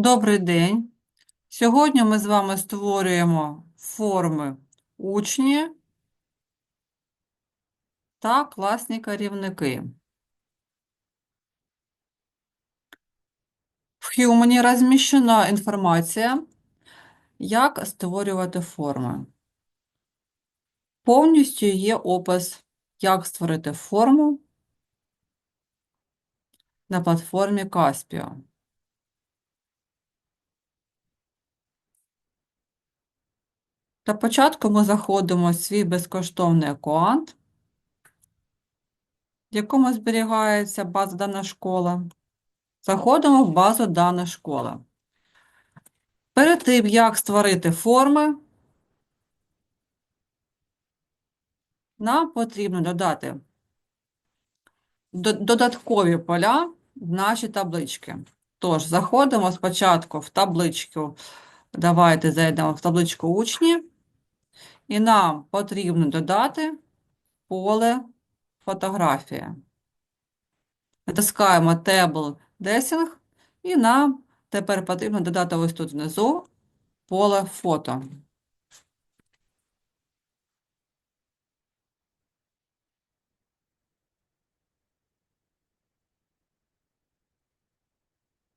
Добрий день. Сьогодні ми з вами створюємо форми учні та класні керівники. В Human розміщена інформація, як створювати форми. Повністю є опис, як створити форму на платформі Caspio. Для початку ми заходимо в свій безкоштовний аккаунт, в якому зберігається база дана школа. Заходимо в базу дана школа. Перед тим, як створити форми, нам потрібно додати додаткові поля в наші таблички. Тож, заходимо спочатку в табличку, давайте зайдемо в табличку учні, і нам потрібно додати поле фотографія. Натискаємо Table Dressing, і нам тепер потрібно додати ось тут внизу поле фото.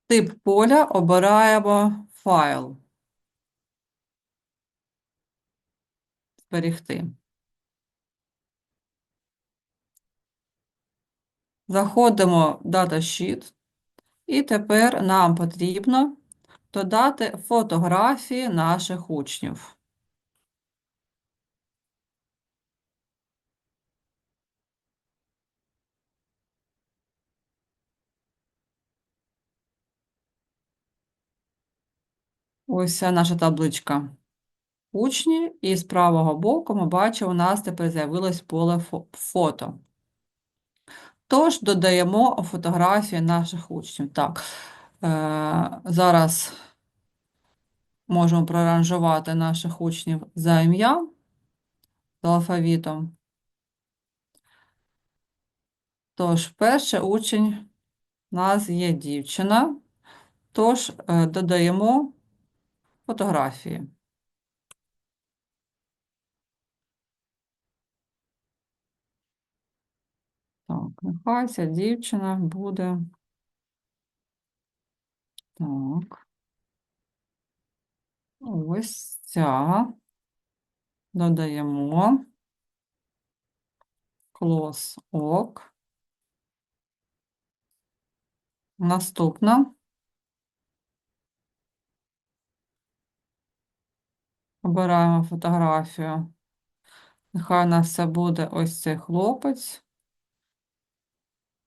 Тип поля обираємо файл. Зберегти. Заходимо в Datasheet, і тепер нам потрібно додати фотографії наших учнів. Ось ця наша табличка учні, і з правого боку ми бачимо, у нас тепер з'явилось поле фото. Тож додаємо фотографії наших учнів. Так, е, зараз можемо проранжувати наших учнів за ім'ям, за алфавітом. Тож, перший учень у нас є дівчина, тож е, додаємо фотографії. Так, нехай ця дівчина буде. Так. Ось ця. Додаємо. Close ок. Наступна. Обираємо фотографію. Нехай у нас це буде ось цей хлопець.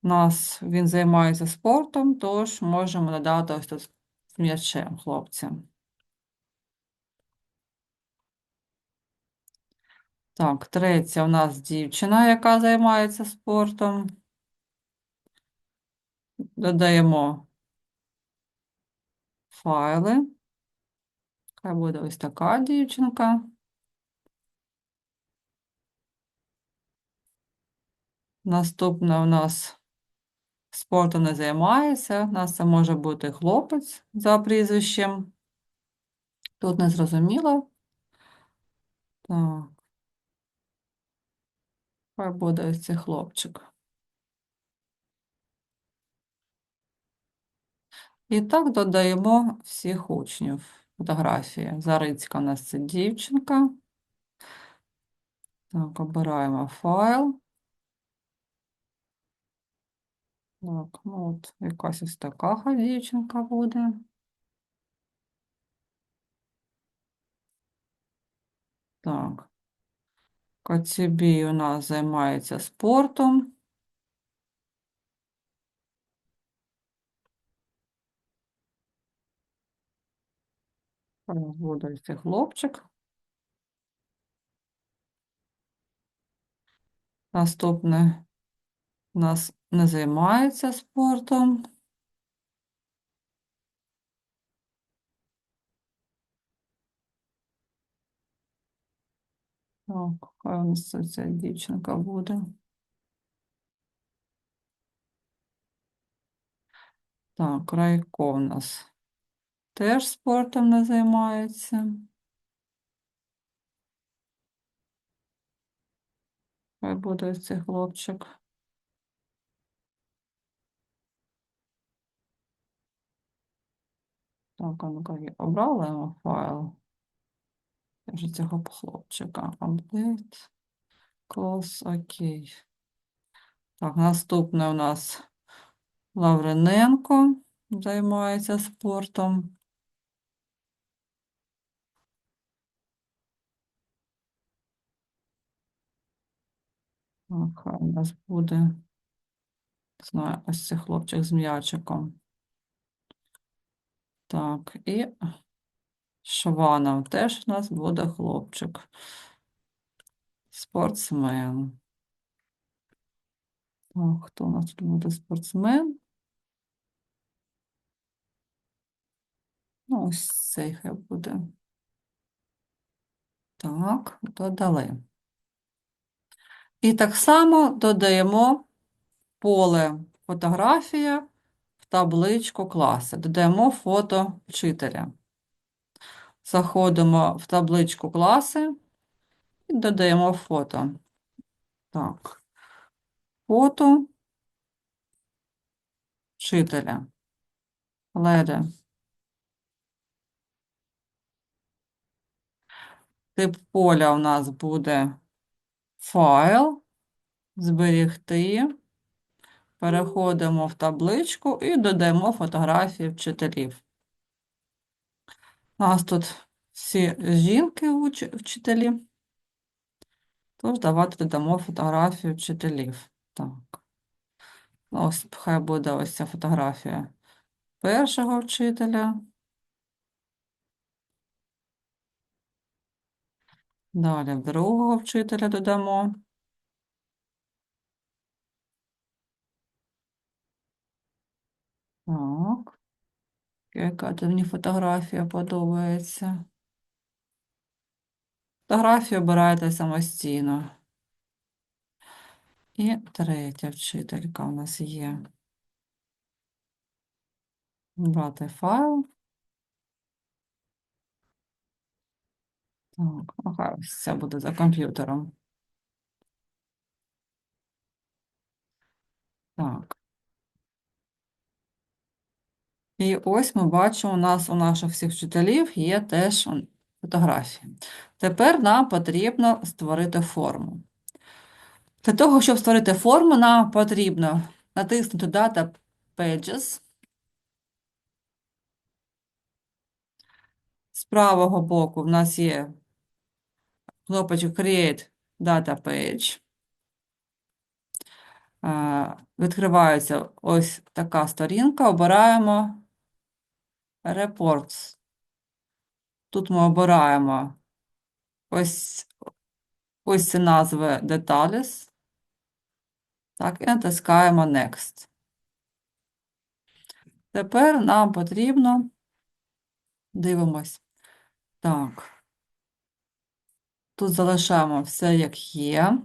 Нас він займається спортом, тож можемо додати ось тут м'ячем хлопцям. Так, третя у нас дівчина, яка займається спортом. Додаємо файли. Хай буде ось така дівчинка. Наступна у нас спортом не займається. У нас це може бути хлопець за прізвищем. Тут не зрозуміло. Так. Хай буде ось цей хлопчик. І так додаємо всіх учнів. Фотографії. Зарицька у нас це дівчинка. Так, обираємо файл. Так, ну от якась ось така дівчинка буде. Так. Коцюбій у нас займається спортом. Буде цей хлопчик. Наступне нас не займається спортом. Так, хай у нас ця дівчинка буде. Так, Райко у нас теж спортом не займається. Хай буде цей хлопчик. Так, а ну-ка, я обрала файл. Вже цього хлопчика. Update. Close, окей. Так, наступне у нас Лавриненко займається спортом. Так, у нас буде, знаю, ось цей хлопчик з м'ячиком. Так, і Шванов теж у нас буде хлопчик. Спортсмен. Так, хто у нас тут буде спортсмен? Ну, ось цей хай буде. Так, додали. І так само додаємо поле фотографія табличку класу. Додаємо фото вчителя. Заходимо в табличку класи і додаємо фото. Так, фото вчителя. Леде. Тип поля у нас буде файл, зберігти. Переходимо в табличку і додаємо фотографії вчителів. У нас тут всі жінки вчителі. Тож давайте додамо фотографію вчителів. Так. Ну, Ось хай буде ось ця фотографія першого вчителя. Далі другого вчителя додамо. Так. Яка то мені фотографія подобається. Фотографію обираєте самостійно. І третя вчителька у нас є. Брати файл. Так, ага, це буде за комп'ютером. Так. І ось ми бачимо, у нас у наших всіх вчителів є теж фотографії. Тепер нам потрібно створити форму. Для того, щоб створити форму, нам потрібно натиснути Data Pages. З правого боку в нас є кнопочка Create Data Page. Е, Відкривається ось така сторінка, обираємо Reports. Тут ми обираємо ось, ось ці назви Details. Так, і натискаємо Next. Тепер нам потрібно, дивимось, так, тут залишаємо все як є.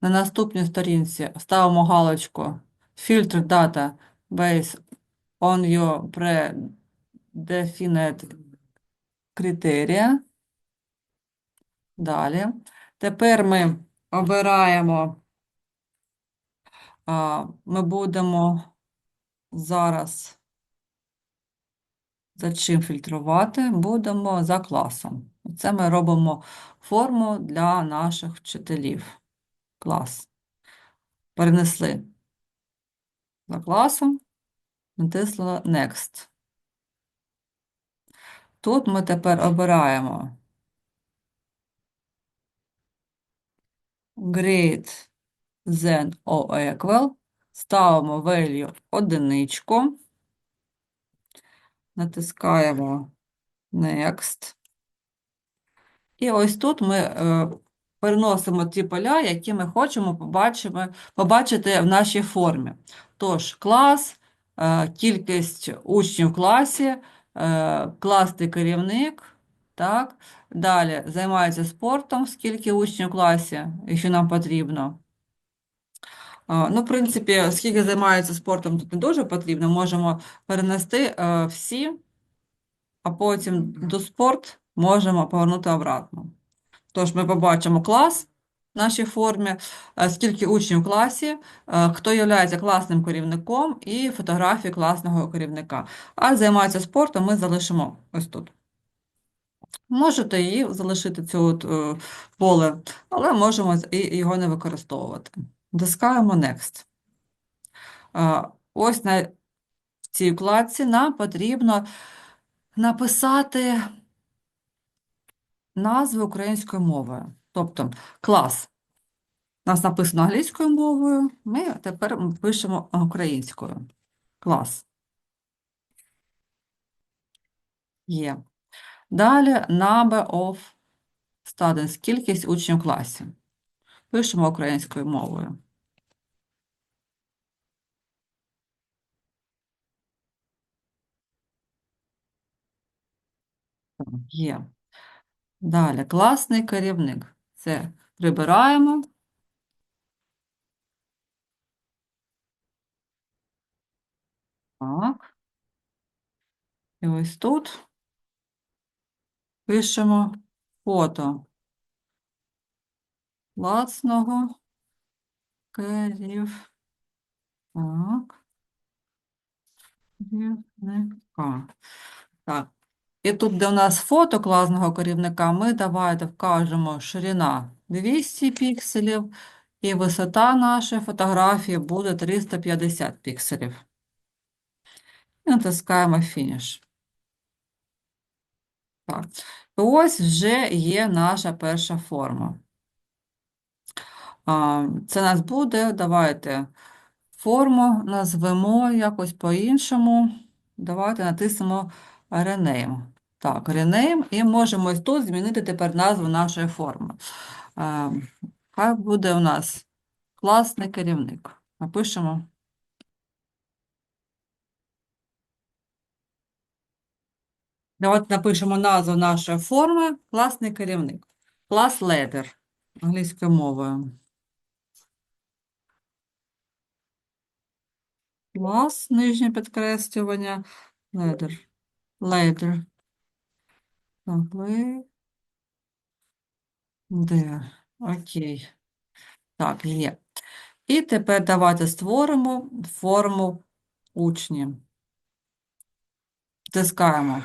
На наступній сторінці ставимо галочку Filter Data Based on your predefined criteria. Далі. Тепер ми обираємо, ми будемо зараз за чим фільтрувати? Будемо за класом. Це ми робимо форму для наших вчителів. Клас. Перенесли за класом, натиснула Next. Тут ми тепер обираємо Grade then or equal, ставимо value одиничку, натискаємо Next. І ось тут ми е, переносимо ті поля, які ми хочемо побачимо, побачити в нашій формі. Тож, клас, е, кількість учнів в класі, е, класний керівник, так, далі займається спортом, скільки учнів в класі, якщо нам потрібно. Ну, в принципі, скільки займаються спортом, тут не дуже потрібно. Можемо перенести е, всі, а потім до спорт можемо повернути обратно. Тож ми побачимо клас в нашій формі, е, скільки учнів в класі, е, хто є класним керівником і фотографії класного керівника. А займається спортом ми залишимо ось тут. Можете її залишити цю от, е, поле, але можемо і його не використовувати. Дискаємо Next. Е, Ось на цій вкладці нам потрібно написати назви українською мовою. Тобто клас. У нас написано англійською мовою, ми тепер пишемо українською. Клас. Є. Далі number of students, кількість учнів в класі. Пишемо українською мовою. Є. Далі класний керівник. Це прибираємо. Так. І ось тут пишемо фото класного керівника. Керівника. Так. І тут, де у нас фото класного керівника, ми давайте вкажемо ширина 200 пікселів і висота нашої фотографії буде 350 пікселів. І натискаємо фініш. Так. І ось вже є наша перша форма. Це нас буде, давайте форму назвемо якось по-іншому. Давайте натиснемо Rename. Так, Rename, і можемо тут змінити тепер назву нашої форми. А, Хай буде у нас класний керівник. Напишемо. Давайте напишемо назву нашої форми класний керівник. Клас ледер англійською мовою. Клас, нижнє підкреслювання, ледер. Ледер. Так, ледер. Окей. Так, є. І тепер давайте створимо форму учні. Тискаємо.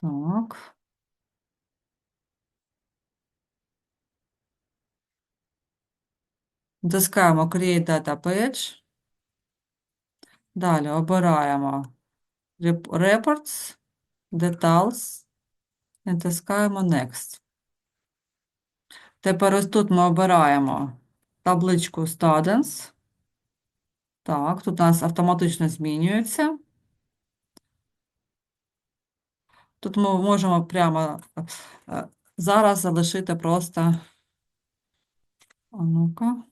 Так. Тискаємо Create Data Page. Далі обираємо Reports, Details, і тискаємо Next. Тепер ось тут ми обираємо табличку Students. Так, тут у нас автоматично змінюється. Тут ми можемо прямо е, зараз залишити просто. А ну-ка.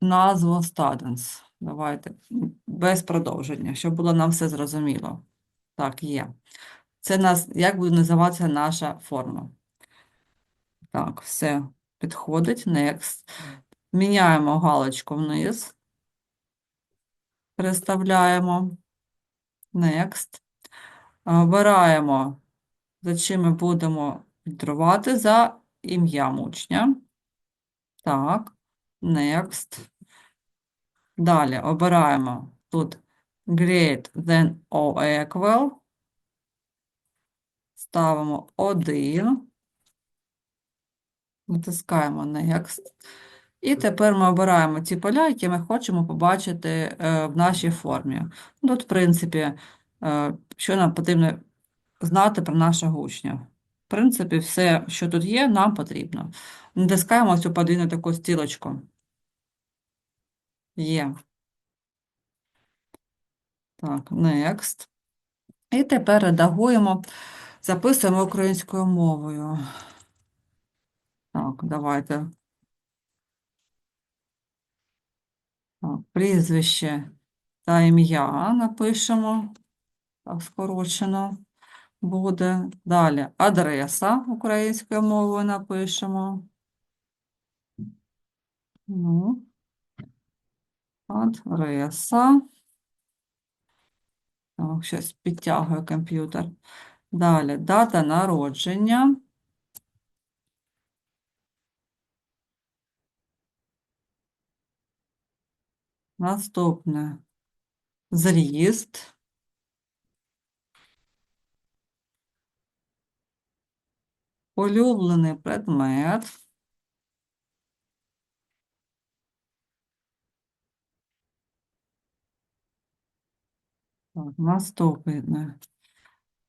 Назву Students. Давайте без продовження, щоб було нам все зрозуміло. Так, є. Це нас, як буде називатися наша форма. Так, все підходить. Next. Міняємо галочку вниз. Переставляємо. Next. Обираємо, за чим ми будемо фільтрувати за ім'ям учня. Так, next. Далі обираємо тут greater than or equal. Ставимо 1. Натискаємо Next. І тепер ми обираємо ті поля, які ми хочемо побачити е, в нашій формі. Тут, в принципі, е, що нам потрібно знати про нашого учня. В принципі, все, що тут є, нам потрібно. Натискаємо цю подвійну таку стрілочку. Є. Так, next. І тепер редагуємо, записуємо українською мовою. Так, давайте. Так, прізвище та ім'я напишемо. Так, скорочено. буде. Далі адреса українською мовою напишемо. Ну, адреса. Так, щось підтягує комп'ютер. Далі дата народження. Наступне зріст. Улюблений предмет. Наступне.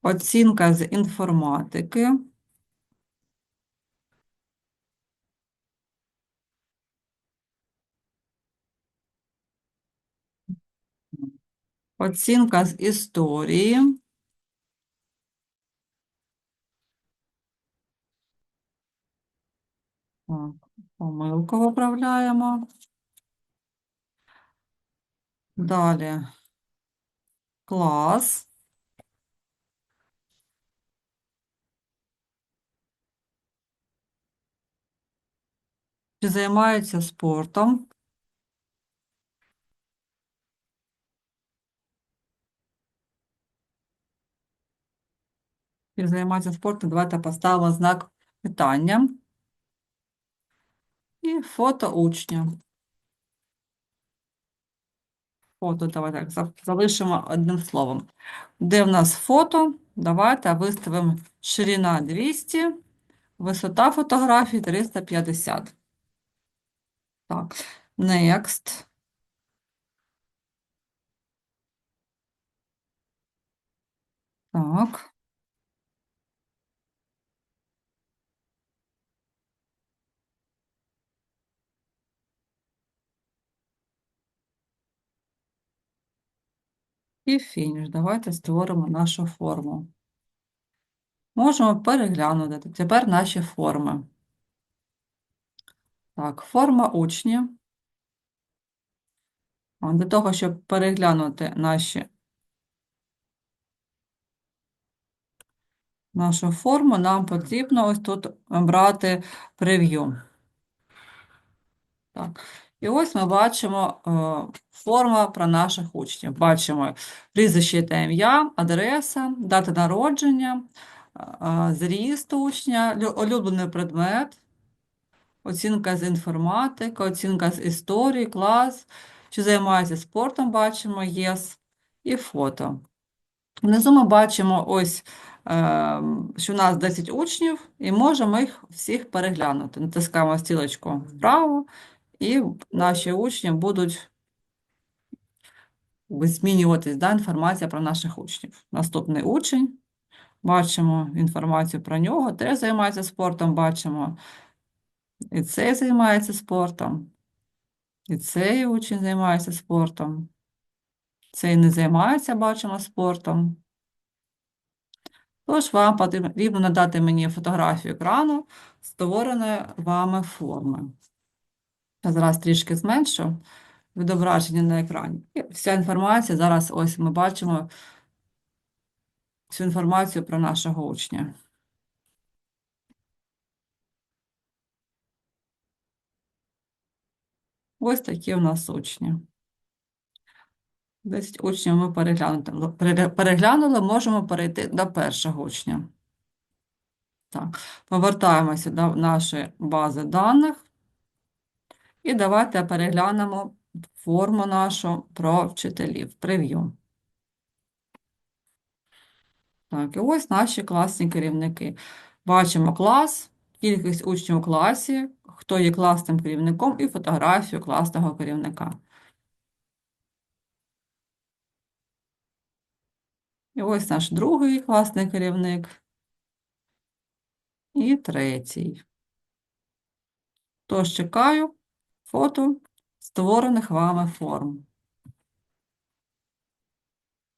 Оцінка з інформатики. Оцінка з історії. Так, помилку виправляємо. Далі. Клас. Чи займаються спортом? Чи займаються спортом? Давайте поставимо знак питання. І фото учня. Фото, давайте так, залишимо одним словом. Де в нас фото? Давайте виставимо ширина 200, висота фотографії 350. Так, next. Так. І фініш. Давайте створимо нашу форму. Можемо переглянути тепер наші форми. Так, форма учня. Для того, щоб переглянути наші, нашу форму, нам потрібно ось тут брати прев'ю. Так. І ось ми бачимо е, форма про наших учнів. Бачимо прізвище та ім'я, адреса, дата народження, е, зріст учня, улюблений предмет, оцінка з інформатики, оцінка з історії, клас, чи займається спортом, бачимо єс, і фото. Внизу ми бачимо ось, е, що у нас 10 учнів, і можемо їх всіх переглянути. Натискаємо стрілочку вправо, і наші учні будуть змінюватись, да, інформація про наших учнів. Наступний учень, бачимо інформацію про нього, теж займається спортом, бачимо, і цей займається спортом, і цей учень займається спортом, цей не займається, бачимо, спортом. Тож вам потрібно надати мені фотографію екрану створеної вами форми. Зараз трішки зменшу відображення на екрані. І вся інформація, зараз ось ми бачимо всю інформацію про нашого учня. Ось такі у нас учні. 10 учнів ми переглянули. Переглянули, можемо перейти до першого учня. Так, повертаємося до нашої бази даних. І давайте переглянемо форму нашу про вчителів. Прев'ю. Так, і ось наші класні керівники. Бачимо клас, кількість учнів у класі, хто є класним керівником, і фотографію класного керівника. І ось наш другий класний керівник. І третій. Тож чекаю фото створених вами форм.